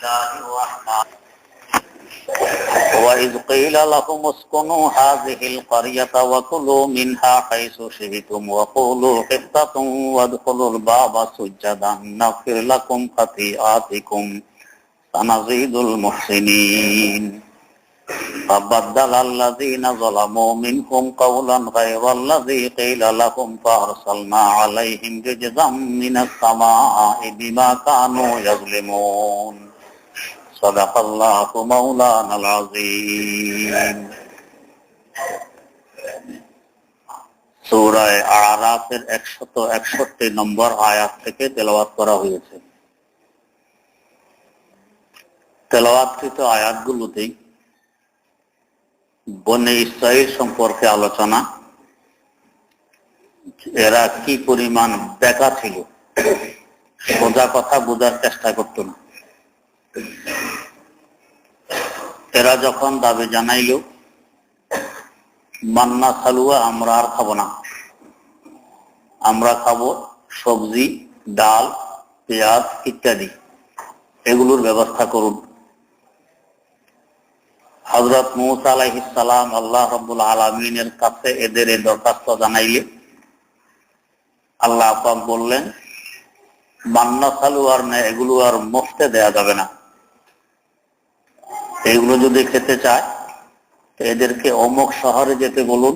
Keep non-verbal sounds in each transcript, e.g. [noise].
الله الرحمن وإذ قيل لهم اسكنوا هذه القرية وكلوا منها حيث شئتم وقولوا حطة وادخلوا الباب سجدا نغفر لكم خطيئاتكم سنزيد المحسنين. فبدل الذين ظلموا منهم قولا غير الذي قيل لهم فأرسلنا عليهم رجزا من السماء بما كانوا يظلمون. صدق الله مولانا العظيم সূরায় আরাফের একশত একষট্টি নম্বর আয়াত থেকে তেলাওয়াত করা হয়েছে তেলাওয়াতকৃত আয়াতগুলোতেই বনে ইসরায়েল সম্পর্কে আলোচনা এরা কি পরিমাণ বেকা ছিল সোজা কথা বোঝার চেষ্টা করত না এরা যখন দাবি জানাইল, মান্না সালুয়া, আমরা আর খাব না। আমরা খাব সবজি, ডাল, পেঁয়াজ ইত্যাদি। এগুলোর ব্যবস্থা করুন। হজরত মুসা আলাইহিসালাম আল্লাহ রব্বুল আলমিনের কাছে এদের এই দরখাস্ত জানাইলে আল্লাহ পাক বললেন, মান্না সালু না এগুলো আর মুফতে দেয়া যাবে না। এগুলো যদি খেতে চায়, এদেরকে অমুক শহরে যেতে বলুন।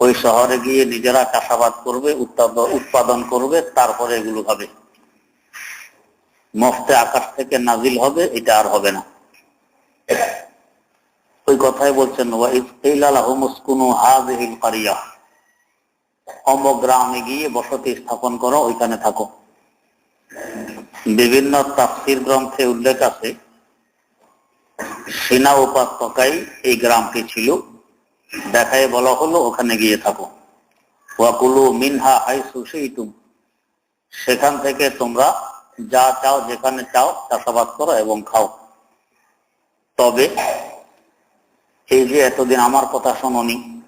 ওই শহরে গিয়ে নিজেরা চাষাবাদ করবে উৎপাদন করবে, তারপরে এগুলো হবে মফতে আকাশ থেকে নাজিল হবে, এটা আর হবে না। ওই কথাই বলছেন অমক গ্রামে গিয়ে বসতি স্থাপন করো, ওইখানে থাকো। বিভিন্ন তাফসির গ্রন্থে উল্লেখ আছে সেনা উপত্যকায় এই গ্রামটি ছিল। দেখায় বলা হলো, ওখানে গিয়ে থাকো। ওয়াকুলু মিনহা হাই সুসিতুম সেখান থেকে তোমরা যা চাও, যেখানে চাও, চাষাবাদ করো এবং খাও। তবে এই যে এতদিন আমার কথা শোনি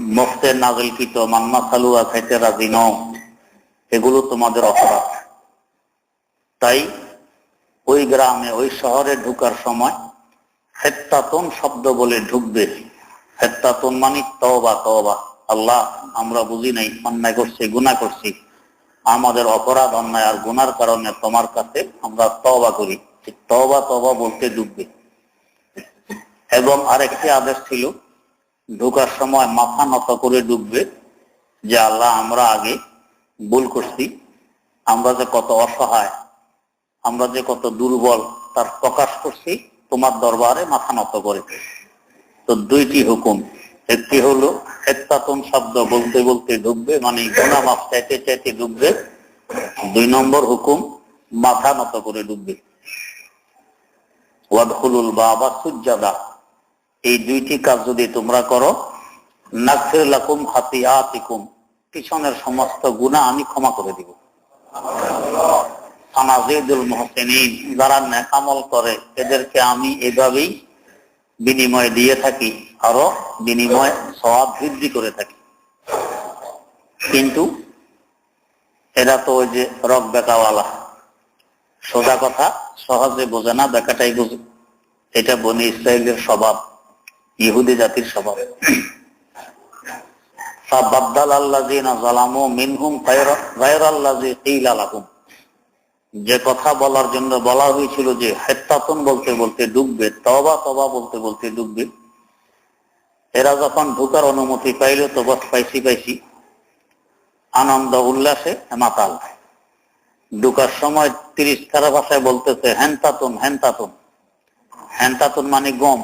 মফতের নাগরিকিত মান্না সালুয়া খাইতে রাজি নও। এগুলো তোমাদের অপরাধ। তাই ওই গ্রামে, ওই শহরে ঢুকার সময় হেত্তাতন শব্দ বলে ঢুকবে। হেত্তাতন মানে তবা তবা আল্লাহ, আমরা বুঝি নাই, অন্যায় করছি গুণা করছি। আমাদের অপরাধ, অন্যায় আর গুনার কারণে তোমার কাছে আমরা তবা করি। তবা তবা বলতে ডুববে এবং আরেকটি আদেশ ছিল, ঢুকার সময় মাথা নত করে ডুববে যে, আল্লাহ, আমরা আগে ভুল করছি, আমরা যে কত অসহায় আমরা যে কত দুর্বল তার প্রকাশ করছি, তোমার দরবারে মাথা নত করে। তো দুইটি হুকুম। একটি হলো, হেত্তাতন শব্দ বলতে বলতে ডুববে মানে গোনা মাপ চাইতে চাইতে ডুববে। দুই নম্বর হুকুম, মাথা নত করে ডুববে। ওয়াদহুলুল বাবা সুজাদা এই দুইটি কাজ যদি তোমরা করো নাকফির লাকুম হাতিয়াতিকুম পিছনের সমস্ত গুণা আমি ক্ষমা করে দিব। যারা নেকামল করে, এদেরকে আমি এভাবেই বিনিময় দিয়ে থাকি, আরও বিনিময় স্বভাব বৃদ্ধি করে থাকি। কিন্তু এরা তো ওই যে রক বেকাওয়ালা, সোজা কথা, সহজে বোঝে না বেকাটাই বোঝে। এটা বনি ইসরায়েলের স্বভাব, ইহুদি জাতির স্বভাব। যে কথা বলার জন্য বলা হয়েছিল যে হেত্তাতন বলতে বলতে ডুববে তবা তবা বলতে বলতে ডুববে। এরা যখন ঢুকার অনুমতি পাইল, তো বস পাইছি পাইছি। আনন্দ উল্লাসে মাতাল। ঢুকার সময় তিরিশ খারা ভাষায় বলতেছে হ্যান্তাতুন হ্যান্তাতুন হ্যান্তাতুন মানে গম।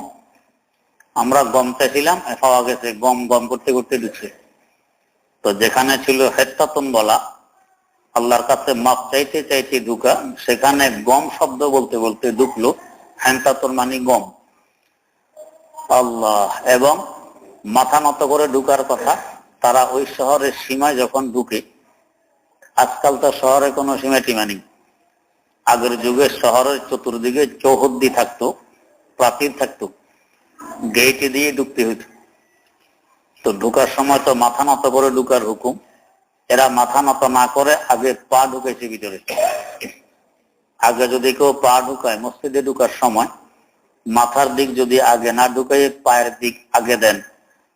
আমরা গম চাইছিলাম পাওয়া গেছে, গম গম করতে করতে ঢুকছে তো যেখানে ছিল হেত্তাতন বলা আল্লাহর কাছে মাপ চাইতে চাইতে ঢুকা, সেখানে গম শব্দ বলতে বলতে ঢুকলো হ্যান্তাতন মানে গম। আল্লাহ, এবং মাথা নত করে ঢুকার কথা, তারা ওই শহরের সীমায় যখন ঢুকে, আজকাল তো শহরে কোনো সীমা টিমা নেই। আগের যুগে শহরের চতুর্দিকে চৌহদ্দি থাকতো, প্রাচীর থাকতো গেটে দিয়ে ঢুকতে হইত। তো ঢুকার সময় তো মাথা নত করে ঢুকার হুকুম এরা মাথা নত না করে আগে পা ঢুকেছে ভিতরে। আগে যদি কেউ পা ঢুকায়, মসজিদে ঢুকার সময় মাথার দিক যদি আগে না ঢুকাই পায়ের দিক আগে দেন।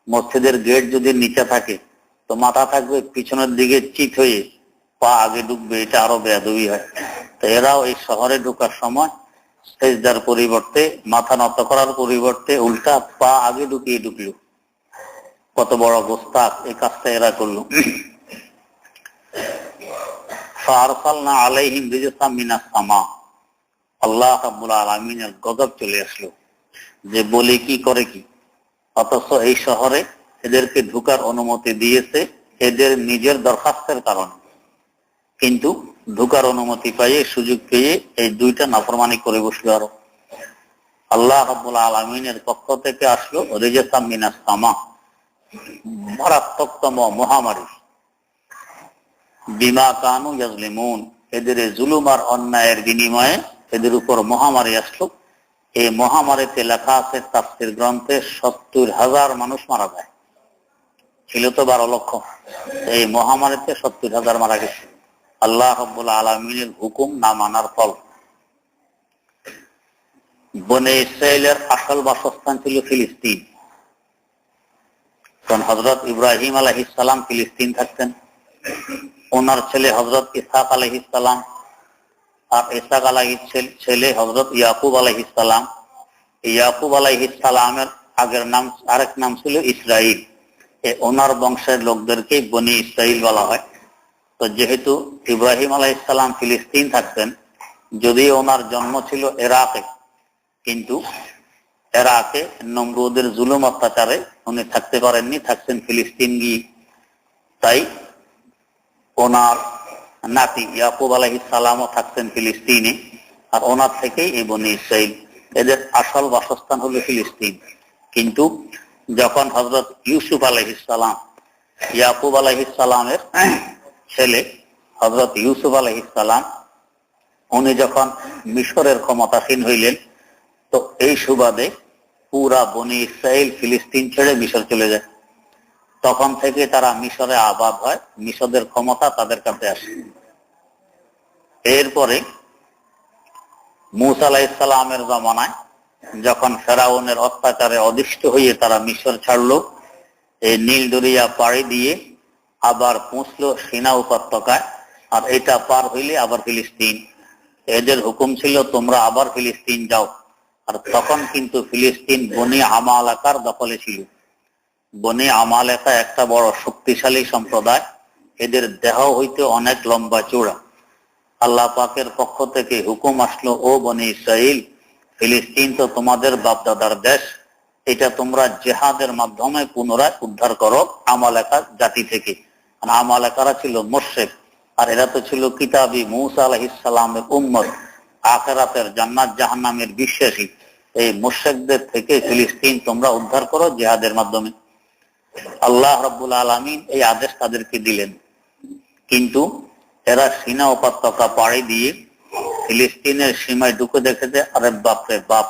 মসজিদের গেট যদি নিচে থাকে, তো মাথা থাকবে পিছনের দিকে চিত হয়ে পা আগে ঢুকবে, এটা আরও বেয়াদবি হয়। তো এরাও এই শহরে ঢুকার সময় সেজদার পরিবর্তে, মাথা নত করার পরিবর্তে উল্টা পা আগে ঢুকিয়ে ঢুকলো। কত বড় গোস্তাক এই কাজটা এরা করল। গজব চলে আসলো। যে কি করে কি? অথচ এই শহরে এদেরকে ঢুকার অনুমতি দিয়েছে এদের নিজের দরখাস্তের কারণে। কিন্তু ঢুকার অনুমতি পাইয়ে সুযোগ পেয়ে এই দুইটা নাফরমানি করে বসল আরও। আল্লাহ রাব্বুল আলামিনের পক্ষ থেকে আসলো রিজসাম মিনাস সামা। মারাত্মকতম মহামারী। বিমা কানু ইয়াজলিমুন। এদের জুলুম আর অন্যায়ের বিনিময়ে এদের উপর মহামারী আসলো। এই মহামারীতে লেখা আছে তাফসির গ্রন্থে সত্তর হাজার মানুষ মারা যায়। ছিল তো বারো লক্ষ। এই মহামারীতে সত্তর হাজার মারা গেছে। আল্লাহ আলমিনের হুকুম না মানার ফল। বনে ইসরায়েলের আসল বাসস্থান ছিল ফিলিস্তিন। কারণ হজরত ইব্রাহিম আলহিসাল্লাম ফিলিস্তিন থাকতেন। ওনার ছেলে হজরত ইসাক আলহিসাল্লাম আর ইসাক আলাহি ছেলে হজরত ইয়াকুব আলহিসাল্লাম ইয়াকুব আলহিসাল্লামের আগের নাম, আরেক নাম ছিল ইসরাইল ওনার বংশের লোকদেরকেই বনি ইসরাইল বলা হয়। তো যেহেতু ইব্রাহিম আলাইসাল্লাম ফিলিস্তিন থাকতেন যদি ওনার জন্ম ছিল এরাকে কিন্তু এরাকে নমরুদের জুলুম অত্যাচারে উনি থাকতে পারেননি থাকছেন ফিলিস্তিন গিয়ে তাই ওনার নাতি ইয়াকুব আলহি সালামও থাকতেন ফিলিস্তিনে, আর ওনার থেকেই এই বনি ইসরাইল। এদের আসল বাসস্থান হলো ফিলিস্তিন। কিন্তু যখন হজরত ইউসুফ আলহিসাল্লাম ইয়াকুব আলহিসাল্লামের ছেলে হজরত ইউসুফ আলহিসাল্লাম উনি যখন মিশরের ক্ষমতাসীন হইলেন, তো এই সুবাদে পুরা বনি ইসরায়েল ফিলিস্তিন ছেড়ে মিশর চলে যায়। তখন থেকে তারা মিশরে আবাদ হয়, মিশরের ক্ষমতা তাদের কাছে আসে। এরপরে মুসা আলাহিসাল্লামের জমানায় যখন ফেরাউনের অত্যাচারে অদিষ্ট হয়ে তারা মিশর ছাড়লো, এই নীল দরিয়া পাড়ি দিয়ে আবার পৌঁছলো সিনা উপত্যকায়। আর এটা পার হইলে আবার ফিলিস্তিন। এদের হুকুম ছিল, তোমরা আবার ফিলিস্তিন যাও। আর তখন কিন্তু ফিলিস্তিন বনি আমালাকার দখলে ছিল। বনি আমালেকা একটা বড় শক্তিশালী সম্প্রদায়। এদের দেহ হইতে অনেক লম্বা চূড়া। আল্লাহ পাকের পক্ষ থেকে হুকুম আসলো, ও বনি ইসরাইল ফিলিস্তিন তো তোমাদের বাপদাদার দেশ। এটা তোমরা জেহাদের মাধ্যমে পুনরায় উদ্ধার করো আমালেকা জাতি থেকে। আমালেকারা ছিল মোর্শেক আর এরা তো ছিল কিতাবি মৌসা আলহিসামের উম্মত। আখেরাতের জান্নাত জাহান্নামের বিশ্বাসী। এই মোর্শেকদের থেকে ফিলিস্তিন তোমরা উদ্ধার করো জেহাদের মাধ্যমে। আল্লাহ রব্বুল আলমিন এই আদেশ তাদেরকে দিলেন। কিন্তু এরা সিনা উপত্যকা পাড়ি দিয়ে ফিলিস্তিনের সীমায় ঢুকে দেখেছে, আরে বাপরে বাপ,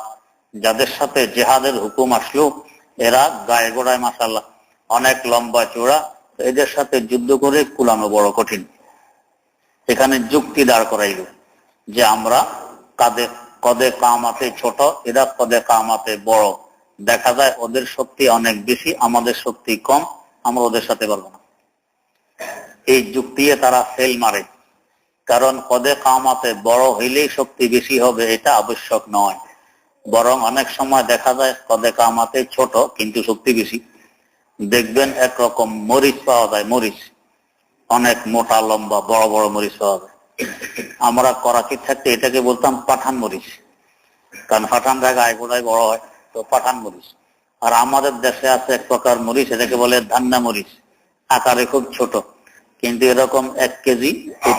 যাদের সাথে জেহাদের হুকুম আসলো, এরা গায়ে গোড়ায় মাসাল্লাহ অনেক লম্বা চূড়া, এদের সাথে যুদ্ধ করে কুলানো বড় কঠিন। এখানে যুক্তি দাঁড় করাইল যে আমরা কাদে কদে কামাতে ছোট, এরা কদে কামাতে বড়। দেখা যায় ওদের শক্তি অনেক বেশি, আমাদের শক্তি কম, আমরা ওদের সাথে পারব না। এই যুক্তিয়ে তারা ফেল মারে। কারণ কদে কামাতে বড় হইলেই শক্তি বেশি হবে, এটা আবশ্যক নয়। বরং অনেক সময় দেখা যায় কদে কামাতে ছোট, কিন্তু শক্তি বেশি। দেখবেন একরকম মরিচ পাওয়া যায়, মরিচ। অনেক মোটা, লম্বা, বড় বড় মরিচ পাওয়া যায়। আমরা করাচি থাকতে এটাকে বলতাম পাঠান মরিচ। কারণ পাঠান জায়গায় গোড়ায় বড় হয়। তো পাঠান মরিচ। আর আমাদের দেশে আছে এক প্রকার মরিচ, এটাকে বলে ধান্না মরিচ। আকারে খুব ছোট। কিন্তু এরকম এক কেজি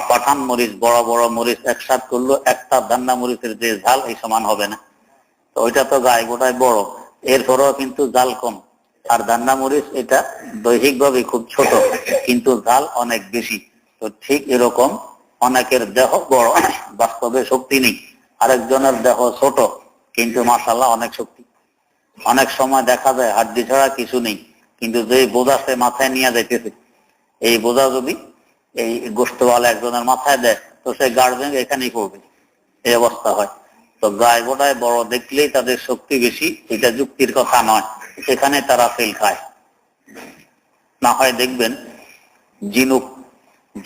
পাঠান মরিচ, বড় বড় মরিচ একসাথ করল, একটা ধান্না মরিচের যে ঝাল এই সমান হবে না। তো ওইটা তো গায়ে গোটায় বড়। এরপরেও কিন্তু জাল কম। আর দান্না মরিচ, এটা দৈহিক ভাবে খুব ছোট, কিন্তু ঝাল অনেক বেশি। তো ঠিক এরকম অনেকের দেহ বড়, বাস্তবে শক্তি নেই। আরেকজনের দেহ ছোট, কিন্তু মাসাল্লাহ অনেক শক্তি। অনেক সময় দেখা যায়, হাড্ডি ছাড়া কিছু নেই। কিন্তু যে বোঝা সে মাথায় নিয়ে যাইতেছে এই বোঝা যদি এই গোস্তওয়ালা একজনের মাথায় দেয়, তো সে ভেঙে এখানেই পড়বে। এই অবস্থা হয়। তো গায়ে গোটায় বড় দেখলেই তাদের শক্তি বেশি, এটা যুক্তির কথা নয়। সেখানে তারা ফেল খায়। না হয় দেখবেন, জিনুক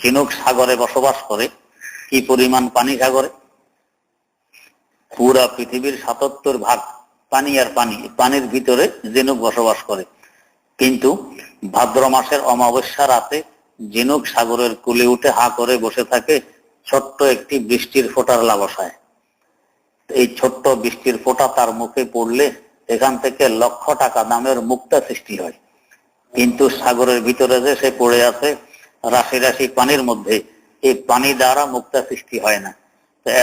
জিনুক সাগরে বসবাস করে। কি পরিমাণ পানি সাগরে? পুরা পৃথিবীর সাতাত্তর ভাগ পানি আর পানি, পানির ভিতরে ঝিনুক বসবাস করে। কিন্তু ভাদ্র মাসের অমাবস্যা রাতে ঝিনুক সাগরের কুলে উঠে হা করে বসে থাকে ছোট্ট একটি বৃষ্টির ফোটার লাবসায়। এই ছোট্ট বৃষ্টির ফোঁটা তার মুখে পড়লে এখান থেকে লক্ষ টাকা দামের মুক্তা সৃষ্টি হয়। কিন্তু সাগরের ভিতরে যে সে পড়ে আছে, রাশি রাশি পানির মধ্যে এই পানি দ্বারা মুক্তা সৃষ্টি হয় না।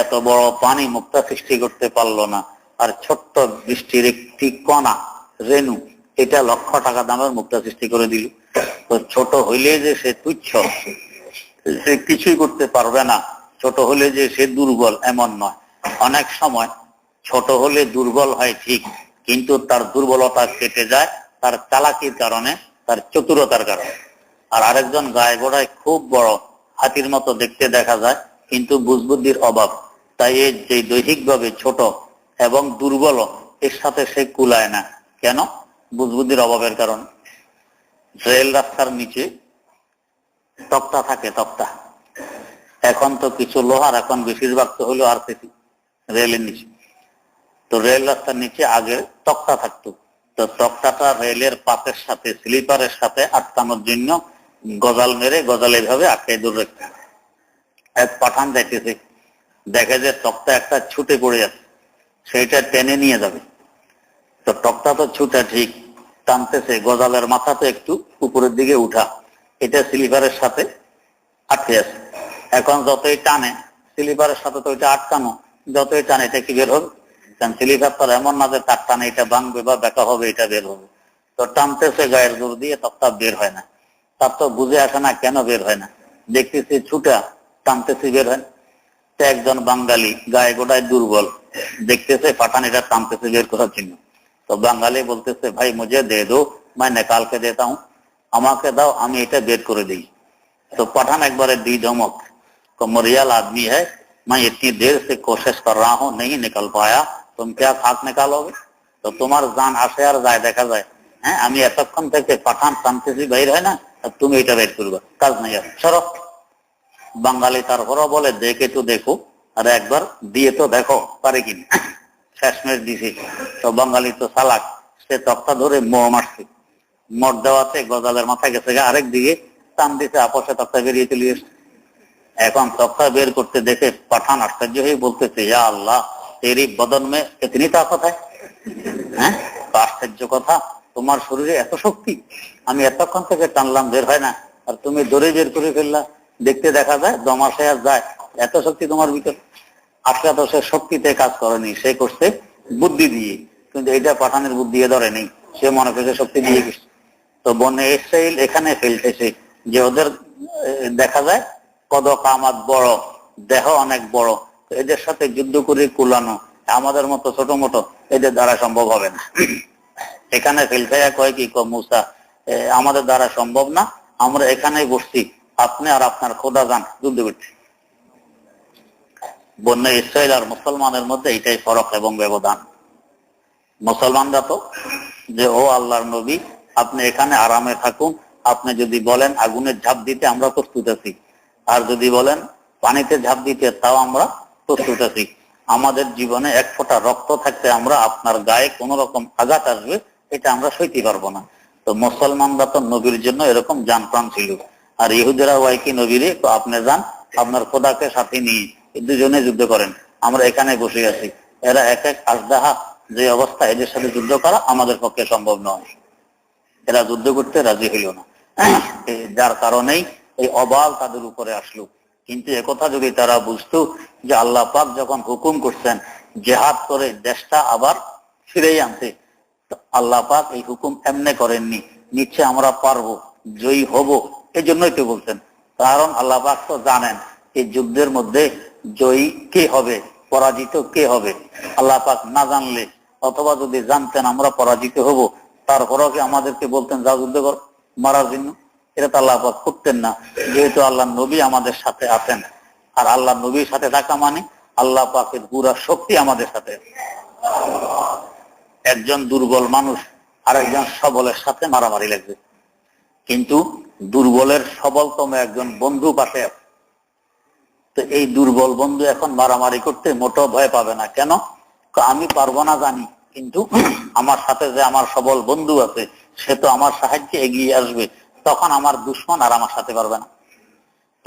এত বড় পানি মুক্তা সৃষ্টি করতে পারল না। আর ছোট্ট বৃষ্টির একটি কণা, রেণু, এটা লক্ষ টাকা দামের মুক্তা সৃষ্টি করে দিল। তো ছোট হইলে যে সে তুচ্ছ, সে কিছুই করতে পারবে না। ছোট হলে যে সে দুর্বল, এমন নয়। অনেক সময় ছোট হলে দুর্বল হয় ঠিক, কিন্তু তার দুর্বলতা কেটে যায় তার চালাকির কারণে, তার চতুরতার কারণে। আর আরেকজন গায়ে গোড়ায় খুব বড় হাতির মতো দেখতে দেখা যায়, কিন্তু বুঝবুদ্ধির অভাব। তাই এই যে দৈহিকভাবে ছোট এবং দুর্বল এর সাথে সে কুলায় না। কেন? বুঝবুদ্ধির অভাবের কারণ। রেল রাস্তার নিচে তক্তা থাকে, তক্তা। এখন তো কিছু লোহার, এখন বেশিরভাগ তো হলো আর কিছু রেলের নিচে। তো রেল রাস্তার নিচে আগে তক্তা থাকতো। তো তক্তাটা রেলের পাতের সাথে, স্লিপারের সাথে আটকানোর জন্য গজাল মেরে গজাল এভাবে আটকে দূর রাখতে। এক পাঠান দেখেছে। দেখে যে তক্তা একটা ছুটে পড়ে যাচ্ছে। সেইটা টেনে নিয়ে যাবে। তো টকটা তো ছুটা ঠিক, টানতেছে, গজালের মাথা তো একটু উপরের দিকে উঠা। এটা স্লিপারের সাথে আটকে আছে। এখন যতই টানে স্লিপারের সাথে তো এটা আটকানো, যতই টানে, এটা কি বের হবে? কারণ স্লিপার তো এমন না যে তার টানে এটা ভাঙবে বা বেকা হবে, এটা বের হবে। তো টানতেছে গায়ের জোর দিয়ে তক্তা বের হয় না। তার তো বুঝে আসে না কেন বের হয় না। দেখতেছি ছুটা, টানতেছি বের হয় না। তো একজন বাঙালি গায়ে গোটায় দুর্বল দেখতেছে পাঠান এটা টানতেছে বের করার জন্য তো বাঙালি বলতেছে ভাই মুঝে দে দো मैं निकाल के देता हूँ আমাকে দাও আমি এটা বের করে দিই तो पठान एक बार दी धमक को मरियल आदमी है मैं इतनी देर से कोशिश कर रहा हूँ नहीं निकल पाया तुम क्या खाक निकालोगे তো তোমার জান আসে আর যায় দেখা যায় হ্যাঁ আমি এতক্ষণ থেকে পাঠান টানতেছি বাইর হয় না আর তুমি এটা বের করবে কাজ নাই আর সরো বাঙালি তারপরও বলে, দেখে তো দেখো, আর একবার দিয়ে তো দেখো, পারে কিনা শেষমেশ দিছে। তো বাঙালি তো চালাক, সে তক্তা ধরে মোহ মারছে। মর দেওয়াতে গজালের মাথায় গেছে আরেক দিকে টান দিছে আপসে তক্তা বেরিয়ে চলে এসছে। এখন তক্তা বের করতে দেখে পাঠান আশ্চর্য হয়ে বলতেছে, ইয়া আল্লাহ, তেরি বদন মে এতনি তাকত হয়? আশ্চর্য কথা, তোমার শরীরে এত শক্তি, আমি এতক্ষণ থেকে টানলাম, বের হয় না, আর তুমি দৌড়ে বের করে ফেললা দেখতে দেখা যায় আর যায়। এত শক্তি তোমার ভিতর আজকে তো সে শক্তিতে কাজ করেনি, সে করছে বুদ্ধি দিয়ে। কিন্তু এটা পাঠানের বুদ্ধি দিয়ে ধরে নেই। সে মনে করছে শক্তি দিয়ে গেছে। তো বনে ইসরাইল এখানে ফেলতেছে যে ওদের দেখা যায় কদ কামাত বড়, দেহ অনেক বড়। তো এদের সাথে যুদ্ধ করে কুলানো, আমাদের মতো ছোট মোটো, এদের দ্বারা সম্ভব হবে না। এখানে ফেলফাইয়া কয় কি মুসা আমাদের দ্বারা সম্ভব না। আমরা এখানেই বসছি। আপনি আর আপনার খোদা যান যুদ্ধ করতে। বন্য ইসরায়েল আর মুসলমানের মধ্যে এটাই ফরক এবং ব্যবধান। মুসলমানরা তো যে, ও আল্লাহর নবী, আপনি এখানে আরামে থাকুন। আপনি যদি বলেন আগুনের ঝাঁপ দিতে আমরা প্রস্তুত আছি, আর যদি বলেন পানিতে ঝাঁপ দিতে তাও আমরা প্রস্তুত আছি। আমাদের জীবনে এক ফোঁটা রক্ত থাকতে আমরা আপনার গায়ে কোন রকম আঘাত আসবে, এটা আমরা সইতে পারব না। তো মুসলমানরা তো নবীর জন্য এরকম যান প্রাণ ছিল। আর ইহুদেরা ওয়াই কি নবীরে? তো আপনি যান, আপনার খোদাকে সাথে নিয়ে দুজনে যুদ্ধ করেন। আমরা এখানে বসে আছি। এরা এক এক আসদাহা যে অবস্থা এদের সাথে যুদ্ধ করা আমাদের পক্ষে সম্ভব নয়। এরা যুদ্ধ করতে রাজি হইল না। যার কারণেই এই অবাল তাদের উপরে আসলো। কিন্তু একথা যদি তারা বুঝতো যে আল্লাহ পাক যখন হুকুম করছেন, জেহাদ করে দেশটা আবার ফিরেই আনতে আল্লাহ পাক এই হুকুম এমনে করেননি নিচ্ছে আমরা পারব, জয়ী হব। এই জন্যই তো বলছেন। কারণ আল্লাহ তো জানেন এই যুদ্ধের মধ্যে জয়ী কে হবে, পরাজিত কে হবে। আল্লাহ পাক না জানলে অথবা যদি জানতেন আমরা পরাজিত হব, তারপরেও কি আমাদেরকে বলতেন যা যুদ্ধ কর, মারার জন্য। এটা তো আল্লাহ পাক করতেন না। যেহেতু আল্লাহ নবী আমাদের সাথে আছেন। আর আল্লাহ নবীর সাথে থাকা মানে আল্লাহ পাকের পুরা শক্তি আমাদের সাথে। একজন দুর্বল মানুষ আর একজন সবলের সাথে মারামারি লাগবে। কিন্তু দুর্বলের সবলতম একজন বন্ধু পাশে আছে। তো এই দুর্বল বন্ধু এখন মারামারি করতে মোটো ভয় পাবে না। কেন? আমি পারব না জানি, কিন্তু আমার সাথে যে আমার সবল বন্ধু আছে, সে তো আমার সাহায্যে এগিয়ে আসবে, তখন আমার দুশ্মন আর আমার সাথে পারবে না।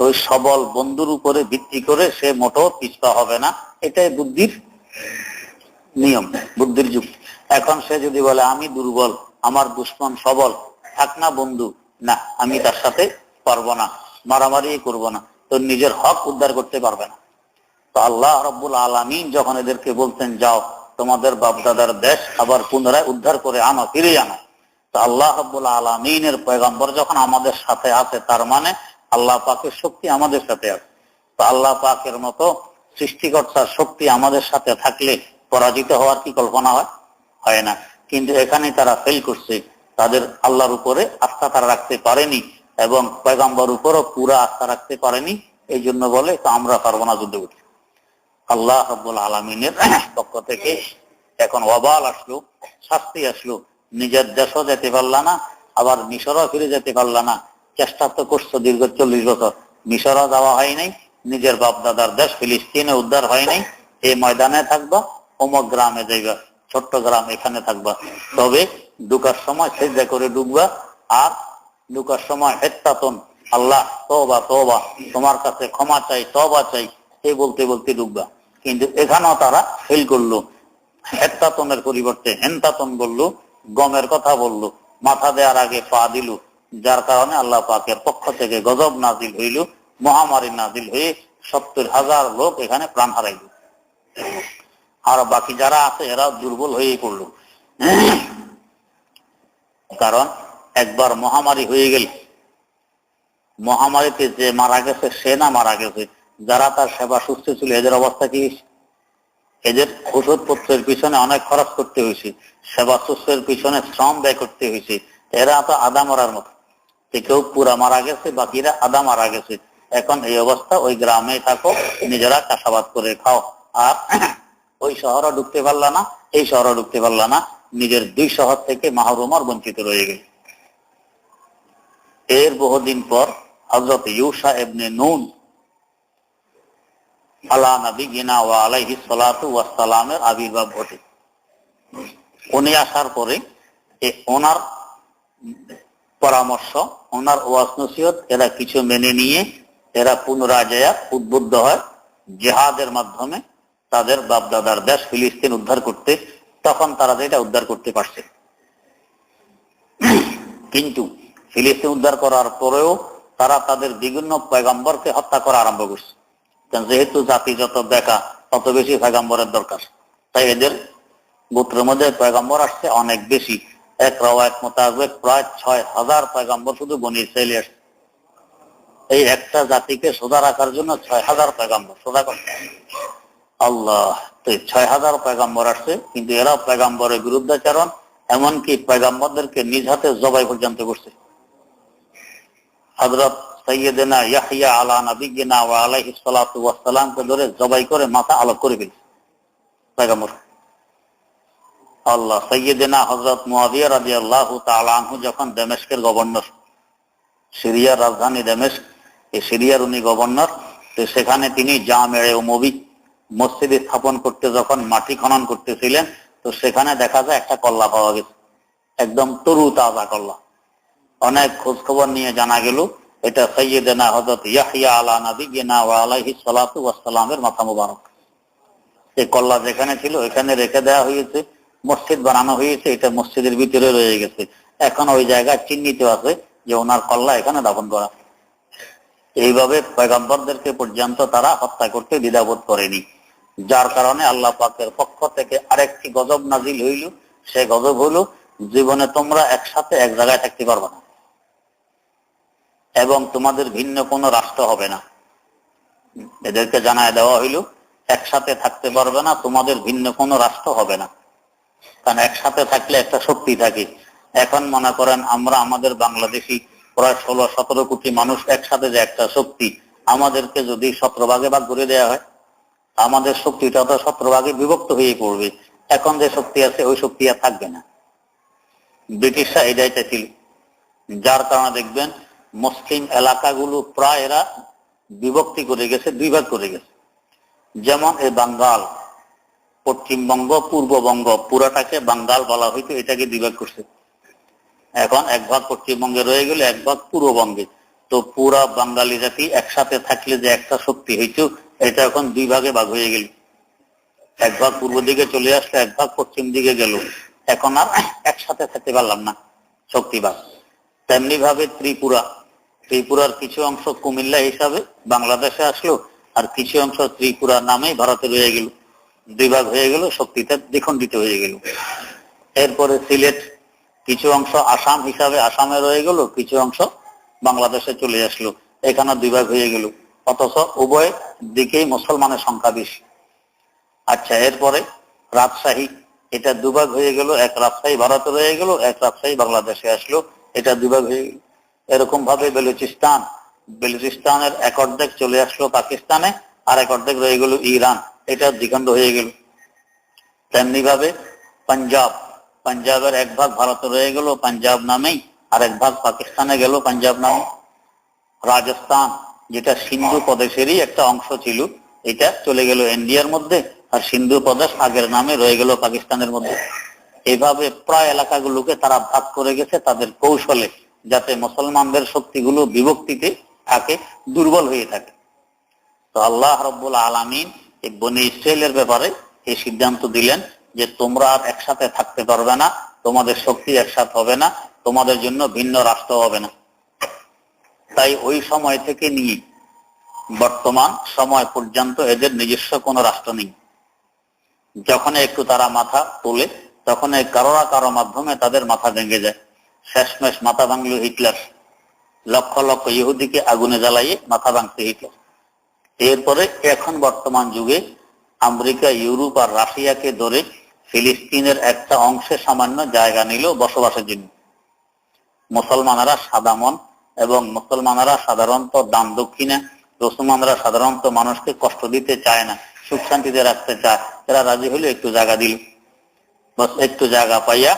তো ওই সবল বন্ধুর উপরে ভিত্তি করে সে মোটো পিছপা হবে না। এটাই বুদ্ধির নিয়ম, বুদ্ধির যুক্তি। এখন সে যদি বলে, আমি দুর্বল, আমার দুশ্মন সবল, থাক না বন্ধু না, আমি তার সাথে পারব না, মারামারি করব না, তো নিজের হক উদ্ধার করতে পারবে না। তো আল্লাহ রব্বুল আলমিন যখন এদেরকে বলতেন যাও, তোমাদের বাপদাদার দেশ আবার পুনরায় উদ্ধার করে আনো ফিরে আনো। তো আল্লাহ রব্বুল আলমিনের পয়গম্বর যখন আমাদের সাথে আছে, তার মানে আল্লাহ পাকের শক্তি আমাদের সাথে আছে। তো আল্লাহ পাকের মতো সৃষ্টিকর্তার শক্তি আমাদের সাথে থাকলে পরাজিত হওয়ার কি কল্পনা হয়? হয় না। কিন্তু এখানে তারা ফেল করছে। তাদের আল্লাহর উপরে আস্থা তারা রাখতে পারেনি এবং পয়গাম্বর উপরও পুরা আস্থা রাখতে পারেনি এই জন্য বলে তো আমরা পারব না যুদ্ধ করতে আল্লাহ রব্বুল আলমিনের পক্ষ থেকে এখন অবাল আসলো, শাস্তি আসলো। নিজের দেশও যেতে পারলা না, আবার মিশরও ফিরে যেতে পারলা না। চেষ্টা তো করছ দীর্ঘ চল্লিশ বছর, মিশরও যাওয়া হয় নাই, নিজের বাপ দাদার দেশ ফিলিস্তিনে উদ্ধার হয় নাই। এই ময়দানে থাকবা, অমক গ্রামে যাইবা, ছোট্ট গ্রাম এখানে থাকবা। তবে ঢুকার সময় সেজা করে ডুববা আর ঢুকার সময় হেত্তাতন, আল্লাহ তবা তবা তোমার কাছে ক্ষমা চাই তবা চাই এই বলতে বলতে ডুববা কিন্তু এখানেও তারা ফেল করল। হেত্তাতনের পরিবর্তে হেন্তাতন বলল, গমের কথা বলল, মাথা দেওয়ার আগে পা দিল, যার কারণে আল্লাহ পাকের পক্ষ থেকে গজব নাজিল হইল, মহামারী নাজিল হয়ে সত্তর হাজার লোক এখানে প্রাণ হারাইল। আর বাকি যারা আছে এরা দুর্বল হয়েই পড়ল। কারণ একবার মহামারী হয়ে গেল। মহামারীতে যে মারা গেছে, সে না মারা গেছে। যারা তার সেবা সুস্থ ছিল, এদের অবস্থা কি? এদের ওষুধপত্রের পিছনে অনেক খরচ করতে হয়েছে। সেবা সুস্থের পিছনে শ্রম ব্যয় করতে হয়েছে। এরা তো আদা মারার মতো। কেউ পুরা মারা গেছে, বাকিরা আদা মারা গেছে। এখন এই অবস্থা, ওই গ্রামে থাকো, নিজেরা চাষাবাদ করে খাও। আর ওই শহরও ঢুকতে পারলা না, এই শহরও ঢুকতে পারলা না। নিজের দুই শহর থেকে মাহরুমার বঞ্চিত রয়ে গেল এর বহুদিন পর হজরত ইউসা এবনে নুন আলা নবী গিনা ওয়া আলাইহি সালাতু ওয়াসালামের আবির্ভাব ঘটে। উনি আসার পরে ওনার পরামর্শ, ওনার ওয়াজ নসিহত এরা কিছু মেনে নিয়ে এরা পুনরায় উদ্বুদ্ধ হয়, জেহাদের মাধ্যমে তাদের বাপদাদার দেশ ফিলিস্তিন উদ্ধার করতে তখন তারা যেটা উদ্ধার করতে পারছে। কিন্তু ফিলিস্তিন উদ্ধার করার পরেও তারা তাদের বিভিন্ন পয়গাম্বরকে হত্যা করা আরম্ভ করছে। যেহেতু জাতি যত বেকা, তত বেশি পয়গাম্বরের দরকার। তাই এদের গোত্রের মধ্যে পয়গাম্বর আসছে, অনেক বেশি। এক রাওয়ায়ত মোতাবেক প্রায় ছয় হাজার পয়গাম্বর শুধু বনি ইসরায়েলি আসছে। এই একটা জাতিকে সোজা রাখার জন্য ছয় হাজার পয়গাম্বর, সোজা করতে আল্লাহ, তো ছয় হাজার পয়গাম্বর আসছে, কিন্তু এরা পয়গাম্বরের বিরুদ্ধাচরণ, এমনকি পয়গাম্বরদেরকে নিজ হাতে জবাই পর্যন্ত করছে। হজরত সৈয়দিনা ইয়াহিয়া আলা নবীনা ওয়া আলাইহি সালাতু ধরে জবাই করে মাথা আলোক করে ফেলছে। পয়গাম্বর। আল্লাহ সৈয়দিনা হজরত মুয়াবিয়া রাদিয়াল্লাহু তাআলা আনহু যখন দেমেশকের গভর্নর, সিরিয়ার রাজধানী দেমেশক এই সিরিয়ার উনি গভর্নর, তো সেখানে তিনি জামেড়ে উমবি মসজিদ স্থাপন করতে যখন মাটি খনন করতেছিলেন, তো সেখানে দেখা যায় একটা কল্লা পাওয়া গেছে। একদম তরু তাজা কল্লা। অনেক খোঁজ খবর নিয়ে জানা গেল, এটা সৈয়দনা হজরত ইয়াহিয়া আলা নবীনা ওয়া আলাইহি সালাতু ওয়াসসালামের মাথা মুবারক। এই কল্লা যেখানে ছিল এখানে রেখে দেওয়া হয়েছে, মসজিদ বানানো হয়েছে, এটা মসজিদের ভিতরে রয়ে গেছে। এখন ওই জায়গায় চিহ্নিত আছে যে ওনার কল্লা এখানে দাপন করা। এইভাবে পয়গম্বরদেরকে পর্যন্ত তারা হত্যা করতে দ্বিধাবোধ করেনি। যার কারণে আল্লাহ পাকের পক্ষ থেকে আরেকটি গজব নাজিল হইল। সে গজব হইল, জীবনে তোমরা একসাথে এক জায়গায় থাকতে পারবে না। এবং তোমাদের ভিন্ন কোনো রাষ্ট্র হবে না। এদেরকে জানায় দেওয়া হইল, একসাথে থাকতে পারবে না, তোমাদের ভিন্ন কোনো রাষ্ট্র হবে না। কারণ একসাথে থাকলে একটা শক্তি থাকে। এখন মনে করেন আমরা আমাদের বাংলাদেশি প্রায় ষোলো সতেরো কোটি মানুষ একসাথে যে একটা শক্তি, আমাদেরকে যদি সতেরো ভাগে ভাগ করে দেওয়া হয় আমাদের শক্তিটা তো সতেরো ভাগে বিভক্ত হয়ে পড়বে। এখন যে শক্তি আছে, ওই শক্তি আর থাকবে না। ব্রিটিশরা এটাই চাইছিল যার কারণে দেখবেন, মুসলিম এলাকাগুলো প্রায় এরা বিভক্তি করে গেছে দুই ভাগ করে গেছে। যেমন এই বাঙ্গাল, পশ্চিমবঙ্গ, পূর্ববঙ্গ, পুরাটাকে বাঙ্গাল বলা হইতো, এটাকে দুই ভাগ করছে। এখন এক ভাগ পশ্চিমবঙ্গে রয়ে গেল, এক ভাগ পূর্ববঙ্গে। তো পুরা বাঙালি জাতি একসাথে থাকলে যে একটা শক্তি হইতো এটা এখন দুই ভাগে ভাগ হয়ে গেল। এক ভাগ পূর্ব দিকে চলে আসলে, এক ভাগ পশ্চিম দিকে গেল। এখন আর একসাথে থাকতে পারলাম না শক্তিভাগ তেমনি ভাবে ত্রিপুরা। ত্রিপুরার কিছু অংশ কুমিল্লা হিসাবে বাংলাদেশে আসলো, আর কিছু অংশ ত্রিপুরা নামেই ভারতে রয়ে গেল। দুই ভাগ হয়ে গেল শক্তিটা দ্বিখণ্ডিত হয়ে গেল। এরপরে সিলেট, কিছু অংশ আসাম হিসাবে আসামে রয়ে গেল, কিছু অংশ বাংলাদেশে চলে আসলো। এখানে দুই ভাগ হয়ে গেল। অথচ উভয় দিকেই মুসলমানের সংখ্যা বেশি। আচ্ছা এরপরে রাজশাহী, এটা দুভাগ হয়ে গেল, এক রাজশাহী ভারতে রয়ে গেল, এক রাজশাহী বাংলাদেশে আসলো। এটা দুভাগ হয়ে এরকম ভাবে বেলুচিস্তান, বেলুচিস্তানের এক অর্ধেক চলে আসলো পাকিস্তানে, আর এক অর্ধেক রয়ে গেল ইরান। এটা দ্বিখণ্ড হয়ে গেল। তেমনি ভাবে পাঞ্জাব, পাঞ্জাবের এক ভাগ ভারতে রয়ে গেল, পাঞ্জাব নামেই, আর এক ভাগ পাকিস্তানে গেল, পাঞ্জাব নামে। রাজস্থান যেটা সিন্ধু প্রদেশেরই একটা অংশ ছিল, এটা চলে গেল ইন্ডিয়ার মধ্যে, আর সিন্ধু প্রদেশ আগের নামে রয়ে গেল পাকিস্তানের মধ্যে। এইভাবে প্রায় এলাকাগুলোকে তারা ভাগ করে গেছে তাদের কৌশলে, যাতে মুসলমানদের শক্তিগুলো বিভক্তিতে থাকে দুর্বল হয়ে থাকে। তো আল্লাহ রব্বুল আলমিন এই বনি ইসরায়েলের ব্যাপারে এই সিদ্ধান্ত দিলেন যে তোমরা আর একসাথে থাকতে পারবে না, তোমাদের শক্তি একসাথে হবে না, তোমাদের জন্য ভিন্ন রাষ্ট্র হবে না। তাই ওই সময় থেকে নিয়ে বর্তমান সময় পর্যন্ত এদের নিজস্ব কোনো রাষ্ট্র নেই। যখন একটু তারা মাথা তোলে তখন এই কারও না কারও মাধ্যমে তাদের মাথা ভেঙে যায়। শেষমেশ মাথা ভাঙল হিটলার। লক্ষ লক্ষ ইহুদিকে আগুনে জ্বালাইয়ে মাথা ভাঙতে হিটলার। এরপরে এখন বর্তমান যুগে আমেরিকা, ইউরোপ আর রাশিয়াকে ধরে ফিলিস্তিনের একটা অংশে সামান্য জায়গা নিল বসবাসের জন্য। মুসলমানেরা সাদা মন এবং মুসলমানেরা সাধারণত দান দক্ষিণে মুসলমানরা সাধারণত মানুষকে কষ্ট দিতে চায় না, সুখ শান্তিতে রাখতে চায়। এরা রাজি হলে একটু জায়গা দিল। বস একটু জায়গা পাইয়া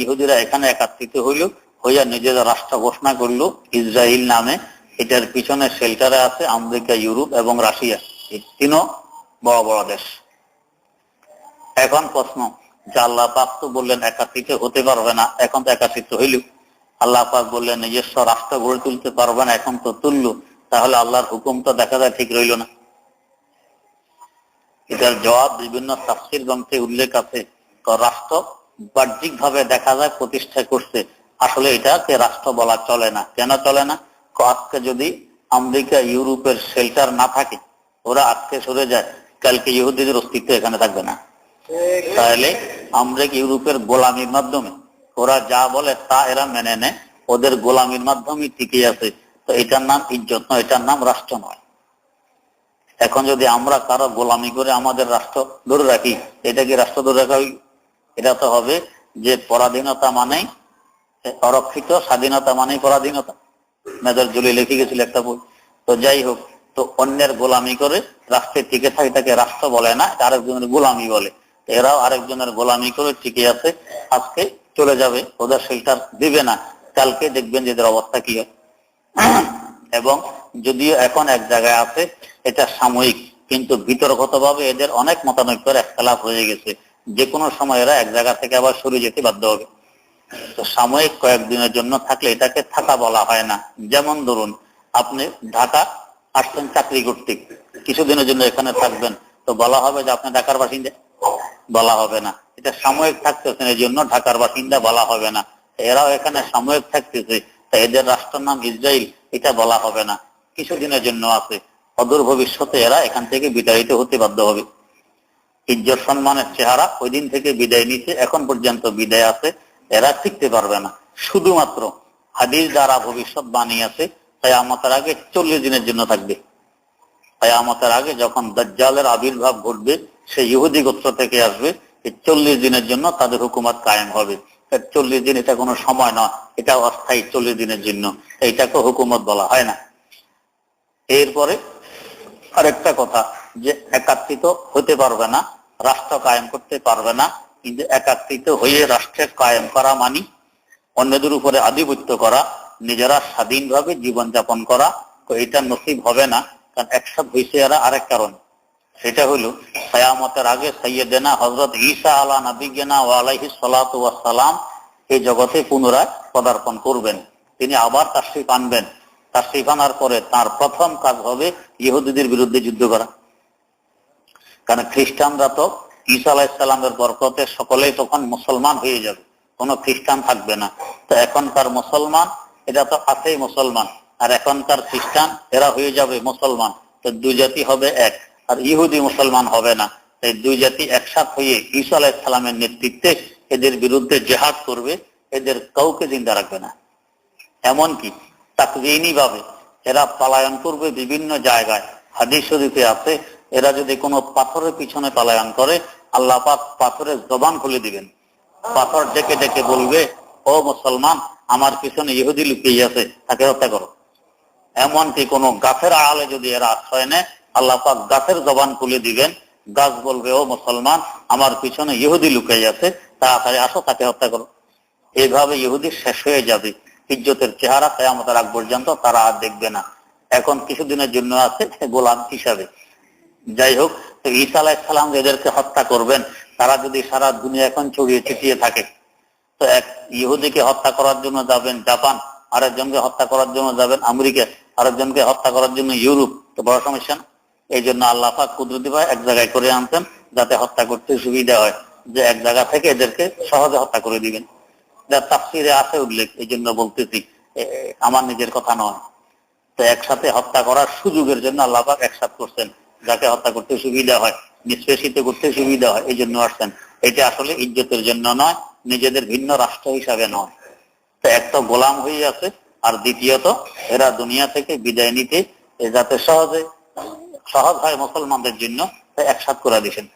ইহুদিরা এখানে একাত্রিত হইল, হইয়া নিজেদের রাষ্ট্র ঘোষণা করল ইসরায়েল নামে। এটার পিছনে শেল্টারে আছে আমেরিকা, ইউরোপ এবং রাশিয়া। তিনও বড় বড় দেশ। এখন প্রশ্ন আল্লাহ পাক তো বললেন একাত্রিত হতে পারবে না, এখন তো একাত্রিত হইল। আল্লাহ পাক বললেন, নিজস্ব রাষ্ট্র গড়ে তুলতে পারবে না, এখন তো তুললো তাহলে আল্লাহর হুকুম তো দেখা যায় ঠিক রইল না। এটার জবাব বিভিন্ন তাফসির গ্রন্থে উল্লেখ আছে। রাষ্ট্র বাহ্যিক ভাবে দেখা যায় প্রতিষ্ঠা করছে। আসলে এটাকে রাষ্ট্র বলা চলে না। কেন চলে না? আজকে যদি আমেরিকা, ইউরোপের শেল্টার না থাকে, ওরা আজকে সরে যায়। কালকে ইহুদিদের অস্তিত্ব এখানে থাকবে না। তাহলে আমেরিকা, ইউরোপের গোলামির মাধ্যমে ওরা যা বলে তা এরা মেনে নেয়। ওদের গোলামির মাধ্যমে টিকে আছে। তো এটার নাম ইজ্জত নয়, এটার নাম রাষ্ট্র নয়। এখন যদি আমরা কারও গোলামি করে আমাদের রাষ্ট্র ধরে রাখি, এটা কি রাষ্ট্র ধরে রাখা এটা তো হবে যে পরাধীনতা মানেই অরক্ষিত স্বাধীনতা মানেই পরাধীনতা। মেজর জুলি লিখে গেছিল একটা বই। তো যাই হোক, তো অন্যের গোলামি করে রাষ্ট্রে টিকে থাকে তাকে রাষ্ট্র বলে না আরেকজনের গোলামি বলে। এরাও আরেকজনের গোলামি করে টিকে আছে, আজকে চলে যাবে, ওদের শেল্টার দিবে না। কালকে দেখবেন এদের অবস্থা কি। হয় [clears throat] এবং যদিও এখন এক জায়গায় আছে, এটা সাময়িক, কিন্তু বিতর্কত ভাবে এদের অনেক মতানৈক্যের একতলাপ হয়ে গেছে। যে কোনো সময় এরা এক জায়গা থেকে আবার সরে যেতে বাধ্য হবে। তো সাময়িক কয়েকদিনের জন্য থাকলে এটাকে থাকা বলা হয় না। যেমন ধরুন, আপনি ঢাকা আসছেন চাকরি করতে, কিছুদিনের জন্য এখানে থাকবেন। তো বলা হবে যে আপনি ঢাকার বাসিন্দা। বলা হবে না। এটা সাময়িক থাকতেছেন এই জন্য ঢাকার বাসিন্দা বলা হবে না। এরাও এখানে সাময়িক থাকতেছে এদের রাষ্ট্রের নাম ইসরায়েল এটা বলা হবে না। কিছুদিনের জন্য আছে। অদূর ভবিষ্যতে এরা এখান থেকে বিতাড়িত হতে বাধ্য হবে। ইজ্জত সম্মানের চেহারা ওই দিন থেকে বিদায় নিতে এখন পর্যন্ত বিদায় আছে, এরা শিখতে পারবে না। শুধুমাত্র হাদিস দ্বারা ভবিষ্যৎ বানিয়েছে তাই আমাদের আগে চল্লিশ দিনের জন্য থাকবে। তাই আমাদের আগে যখন দাজ্জালের আবির্ভাব ঘটবে সে ইহুদি গোত্র থেকে আসবে চল্লিশ দিনের জন্য তাদের হুকুমত কায়েম হবে। চল্লিশ দিন এটা কোনো সময় নয় এটা অস্থায়ী চল্লিশ দিনের জন্য। এইটাকে হুকুমত বলা হয় না। এরপরে আরেকটা কথা, যে একাত্রিত হতে পারবে না, রাষ্ট্র কায়েম করতে পারবে না, কিন্তু একাত্রিত হয়ে রাষ্ট্রের কায়েম করা মানি, অন্যদের উপরে আধিপত্য করা, নিজেরা স্বাধীনভাবে জীবনযাপন করা, তো এটা নসিব হবে না, কারণ একসাথ হয়েছে এরা আরেক কারণ। সেটা হলো সয়ামতের আগে সৈয়দেনা হজরত ঈসা আলা নবীনা ওয়ালাইহি সালাতু সালাম এই জগতে পুনরায় পদার্পণ করবেন। তিনি আবার তাশরিফ আনবেন। তাশরিফ আনার পরে তার প্রথম কাজ হবে ইহুদিদের বিরুদ্ধে যুদ্ধ করা। কারণ খ্রিস্টানরা তো ঈসা আলাহিসাল্লামের বরকতে সকলেই তখন মুসলমান হয়ে যাবে। কোনো খ্রিস্টান থাকবে না। তো এখনকার মুসলমান এটা তো আছেই মুসলমান। আর এখনকার খ্রিস্টান, এরা হয়ে যাবে মুসলমান। তো দুই জাতি হবে এক। আর ইহুদি মুসলমান হবে না। এই দুই জাতি একসাথ হয়ে ঈসা আলাহিসাল্লামের নেতৃত্বে এদের বিরুদ্ধে জেহাদ করবে, এদের কাউকে জিন্দা রাখবে না। এমনকি তাকবিনী ভাবে এরা পালায়ন করবে বিভিন্ন জায়গায়। হাদিস শরীফে আছে, এরা যদি কোনো পাথরের পিছনে পালায়ন করে, আল্লাহ পাক পাথরের জবান খুলে দিবেন। পাথর ডেকে ডেকে বলবে, ও মুসলমান, আমার পিছনে ইহুদি লুকিয়ে আছে, তাকে হত্যা করো। এমনকি কোনো গাছের আড়ালে যদি এরা আশ্রয় নেয় আল্লাহ পাক গাছের জবান খুলে দিবেন। গাছ বলবে, ও মুসলমান, আমার পিছনে ইহুদি লুকিয়ে আছে, তাড়াতাড়ি আসো, তাকে হত্যা করো। এইভাবে ইহুদি শেষ হয়ে যাবে। ইজ্জতের চেহারা কেয়ামতের আগ পর্যন্ত তারা আর দেখবে না। এখন কিছুদিনের জন্য আছে গোলাম হিসাবে। যাই হোক, তো ঈসা আলাহিসাল্লাম এদেরকে হত্যা করবেন। তারা যদি সারা দুনিয়া এখন ছড়িয়ে ছিটিয়ে থাকে, তো এক ইহুদিকে হত্যা করার জন্য যাবেন জাপান, আরেকজনকে হত্যা করার জন্য যাবেন আমেরিকা, আরেকজনকে হত্যা করার জন্য ইউরোপ। তো বড় সমস্যা না? এই জন্য আল্লাহ পাক কুদরতি ভাই এক জায়গায় করে আনতেন যাতে হত্যা করতে সুবিধা হয় যে এক জায়গা থেকে এদেরকে সহজে হত্যা করে দিবেন। যা তাফসিরে আছে উল্লেখ এই জন্য বলতেছি আমার নিজের কথা নয়। তো একসাথে হত্যা করার সুযোগের জন্য আল্লাহ পাক একসাথ করছেন, যাকে হত্যা করতে সুবিধা হয়, নিষ্পেষিত করতে সুবিধা হয় এই জন্য আসছেন। এটা আসলে ইজ্জতের জন্য নয়, নিজেদের ভিন্ন রাষ্ট্র হিসাবে নয়। তো এক তো গোলাম হয়ে আছে আর দ্বিতীয়ত এরা দুনিয়া থেকে বিদায় নিতে যাতে সহজে সহজ হয় মুসলমানদের জন্য একসাথ করে দিয়েছেন।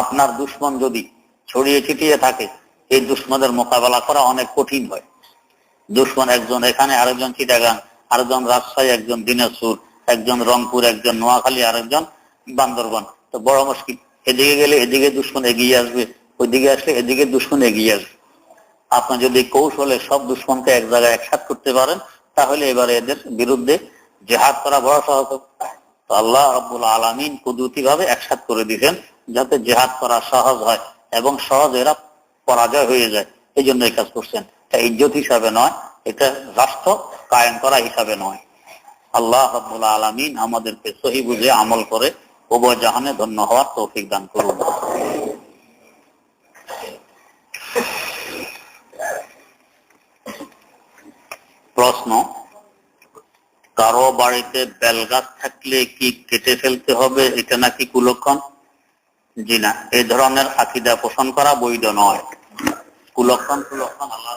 আপনার দুশ্মন যদি ছড়িয়ে ছিটিয়ে থাকে, এই দুশ্মনের মোকাবেলা করা অনেক কঠিন হয়। দুশ্মন একজন এখানে, আরেকজন চিটাগাং, আরেকজন রাজশাহী, একজন দিনাজপুর, একজন রংপুর, একজন নোয়াখালী, আরেকজন বান্দরবান। তো বড় মুশকিল। এদিকে গেলে এদিকে দুশ্মন এগিয়ে আসবে, ওইদিকে আসলে এদিকে দুশ্মন এগিয়ে আসবে। আপনি যদি কৌশলে সব দুশ্মনকে এক জায়গায় একসাথ করতে পারেন, তাহলে এবারে এদের বিরুদ্ধে জেহাদ করা বড় সহজ। তো আল্লাহ রব্বুল আলমিন কুদরতি ভাবে একসাথ করে দিয়েছেন যাতে জেহাদ করা সহজ হয় এবং সহজ এরা পরাজয় হয়ে যায়। এই জন্য এই কাজ করছেন। এটা ইজ্জত হিসাবে নয়, এটা রাষ্ট্র কায়েম করা হিসাবে নয়। আল্লাহ রব্বুল আলমিন আমাদেরকে সহি বুঝে আমল করে উভয় জাহানে ধন্য হওয়ার তৌফিক দান করুন। প্রশ্ন কারও বাড়িতে বেলগাছ থাকলে কি কেটে ফেলতে হবে, এটা নাকি কুলক্ষণ? জি না, এই ধরনের আকিদা পোষণ করা বৈধ নয়। কুলক্ষণ কুলক্ষণ, আল্লাহ